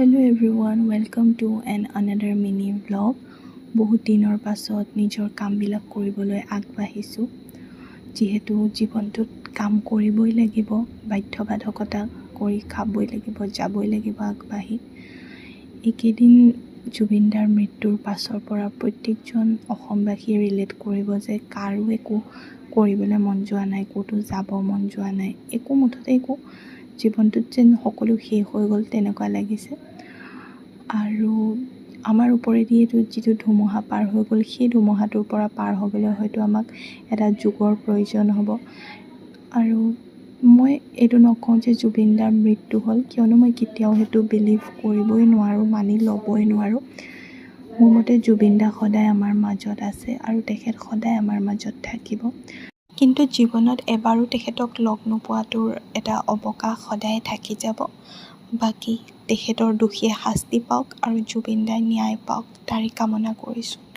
Hello' everyone welcome to an another mini blog বহুত দিনৰ পাছত নিজৰ কামবিলাক কৰিবলৈ আগবাঢ়িছোঁ। যিহেতু জীৱনটোত কাম কৰিবই লাগিব বাধ্যবাধকতা কৰি খাবই লাগিব যাবই লাগিব আগবাঢ়ি। এইকেইদিন জুবিনদাৰ মৃত্যুৰ পাছৰ পৰা প্ৰত্যেকজন অসমবাসীয়ে ৰিলেট কৰিব যে কাৰো একো কৰিবলৈ মন যোৱা নাই ক'তো যাব মন যোৱা নাই। একো মুঠতে একো জীৱনটোত যেন সকলো শেষ হৈ গ'ল তেনেকুৱা লাগিছে। আৰু আমাৰ ওপৰেদি এইটো যিটো ধুমুহা পাৰ হৈ গ'ল সেই ধুমুহাটোৰ পৰা পাৰ হ'বলৈ হয়তো আমাক এটা যুগৰ প্ৰয়োজন হ'ব। আৰু মই এইটো নকওঁ যে জুবিনদাৰ মৃত্যু হ'ল কিয়নো মই কেতিয়াও সেইটো বিলিভ কৰিবই নোৱাৰোঁ মানি ল'বই নোৱাৰোঁ। মোৰ মতে জুবিন দা সদায় আমাৰ মাজত আছে আৰু তেখেত সদায় আমাৰ মাজত থাকিব। কিন্তু জীৱনত এবাৰো তেখেতক লগ নোপোৱাটোৰ এটা অৱকাশ সদায় থাকি যাব। বাকী তেখেতৰ দোষীয়ে শাস্তি পাওক আৰু জুবিন দাই ন্যায় পাওক তাৰে কামনা কৰিছোঁ।